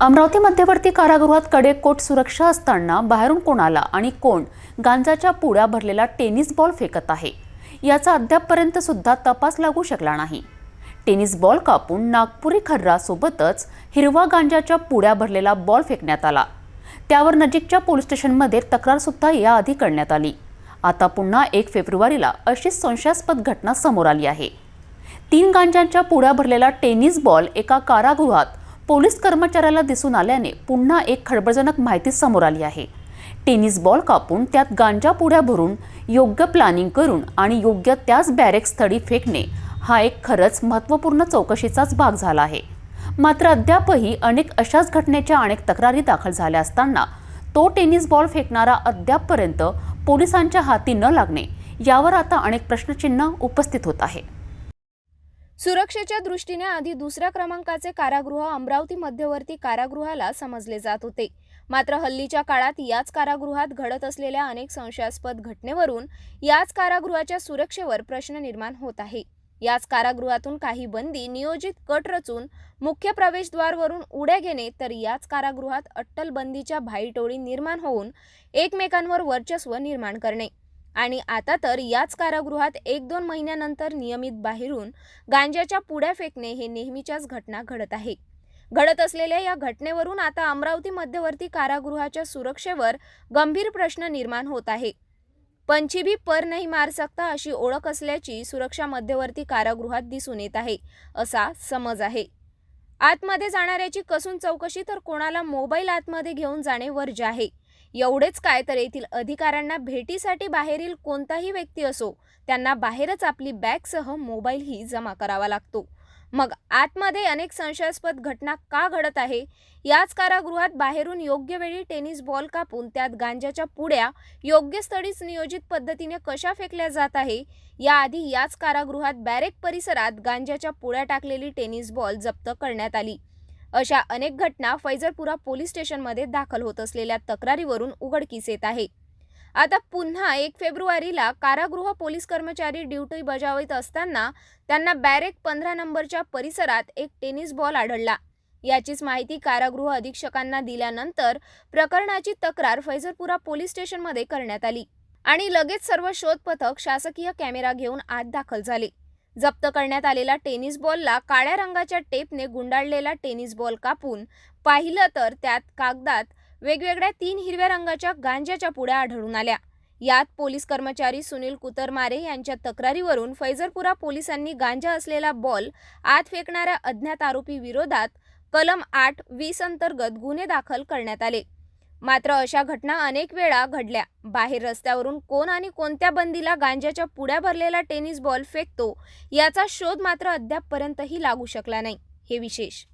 अमरावती मध्यवर्ती कारागृहात कडेकोट सुरक्षा असताना बाहेरून कोणाला आणि कोण गांजाच्या पुड्या भरलेला टेनिस बॉल फेकत आहे? याचा अद्यापपर्यंत सुद्धा तपास लागू शकला नाही. टेनिस बॉल कापून नागपुरी खर्रासोबतच हिरवा गांजाच्या पुड्या भरलेला बॉल फेकण्यात आला. त्यावर नजीकच्या पोलीस स्टेशनमध्ये तक्रारसुद्धा याआधी करण्यात आली. आता पुन्हा एक फेब्रुवारीला अशीच संशयास्पद घटना समोर आली आहे. तीन गांजांच्या पुड्या भरलेला टेनिस बॉल एका कारागृहात पोलीस कर्मचाऱ्याला दिसून आल्याने पुन्हा एक खळबळजनक माहिती समोर आली आहे. टेनिस बॉल कापून त्यात गांजा पुड्या भरून योग्य प्लॅनिंग करून आणि योग्य त्याच बॅरेक स्थळी फेकणे हा एक खरंच महत्त्वपूर्ण चौकशीचाच भाग झाला आहे. मात्र अद्यापही अनेक अशाच घटनेच्या अनेक तक्रारी दाखल झाल्या असताना तो टेनिस बॉल फेकणारा अद्यापपर्यंत पोलिसांच्या हाती न लागणे यावर आता अनेक प्रश्नचिन्ह उपस्थित होत आहे. सुरक्षेच्या दृष्टीने आधी दुसऱ्या क्रमांकाचे कारागृह अमरावती मध्यवर्ती कारागृहाला समजले जात होते. मात्र हल्लीच्या काळात याच कारागृहात घडत असलेल्या अनेक संशयास्पद घटनेवरून याच कारागृहाच्या सुरक्षेवर प्रश्न निर्माण होत आहे. याच कारागृहातून काही बंदी नियोजित कट रचून मुख्य प्रवेशद्वारवरून उड्या घेणे तर याच कारागृहात अट्टल बंदीच्या भाईटोळी निर्माण होऊन एकमेकांवर वर्चस्व निर्माण करणे. आणि आता तर याच कारागृहात एक दोन महिन्यानंतर नियमित बाहेरून गांजाच्या पुड्या फेकणे हे नेहमीच्याच घटना घडत आहे. घडत असलेल्या या घटनेवरून आता अमरावती मध्यवर्ती कारागृहाच्या सुरक्षेवर गंभीर प्रश्न निर्माण होत आहे. पंछी भी पर नाही मार सकता अशी ओळख असल्याची सुरक्षा मध्यवर्ती कारागृहात दिसून येत आहे असा समज आहे. आतमध्ये जाणाऱ्याची कसून चौकशी तर कोणाला मोबाईल आतमध्ये घेऊन जाणे वर्ज्य आहे. एवढेच काय तर येथील अधिकाऱ्यांना भेटीसाठी बाहेरील कोणताही व्यक्ती असो त्यांना बाहेरच आपली बॅगसह मोबाईलही जमा करावा लागतो. मग आतमध्ये अनेक संशयास्पद घटना का घडत आहे? याच कारागृहात बाहेरून योग्य वेळी टेनिस बॉल कापून त्यात गांजाच्या पुड्या योग्य स्थळीच नियोजित पद्धतीने कशा फेकल्या जात आहे? याआधी याच कारागृहात बॅरेक परिसरात गांजाच्या पुड्या टाकलेली टेनिस बॉल जप्त करण्यात आली. अशा अनेक घटना फैजलपुरा पोलीस स्टेशनमध्ये दाखल होत असलेल्या तक्रारीवरून उघडकीस येत आहे. आता पुन्हा एक फेब्रुवारीला कारागृह पोलीस कर्मचारी ड्युटी बजावत असताना त्यांना बॅरेक पंधरा नंबरच्या परिसरात एक टेनिस बॉल आढळला. याचीच माहिती कारागृह अधीक्षकांना दिल्यानंतर प्रकरणाची तक्रार फैजलपुरा पोलीस स्टेशनमध्ये करण्यात आली आणि लगेच सर्व शोध पथक शासकीय कॅमेरा घेऊन आत दाखल झाले. जप्त करण्यात आलेला टेनिस बॉलला काळ्या रंगाच्या टेपने गुंडाळलेला टेनिस बॉल कापून पाहिलं तर त्यात कागदात वेगवेगळ्या तीन हिरव्या रंगाच्या गांजाच्या पुड्या आढळून आल्या. यात पोलीस कर्मचारी सुनील कुतरमारे यांच्या तक्रारीवरून फैजरपुरा पोलिसांनी गांजा असलेला बॉल आत फेकणाऱ्या अज्ञात आरोपी विरोधात कलम आठ वीस अंतर्गत गुन्हे दाखल करण्यात आले. मात्र अशा घटना अनेक वेळा घडल्या. बाहेर रस्त्यावरून कोण आणि कोणत्या बंदीला गांजाच्या पुड्या भरलेला टेनिस बॉल फेकतो याचा शोध मात्र अद्यापपर्यंतही लागू शकला नाही. हे विशेष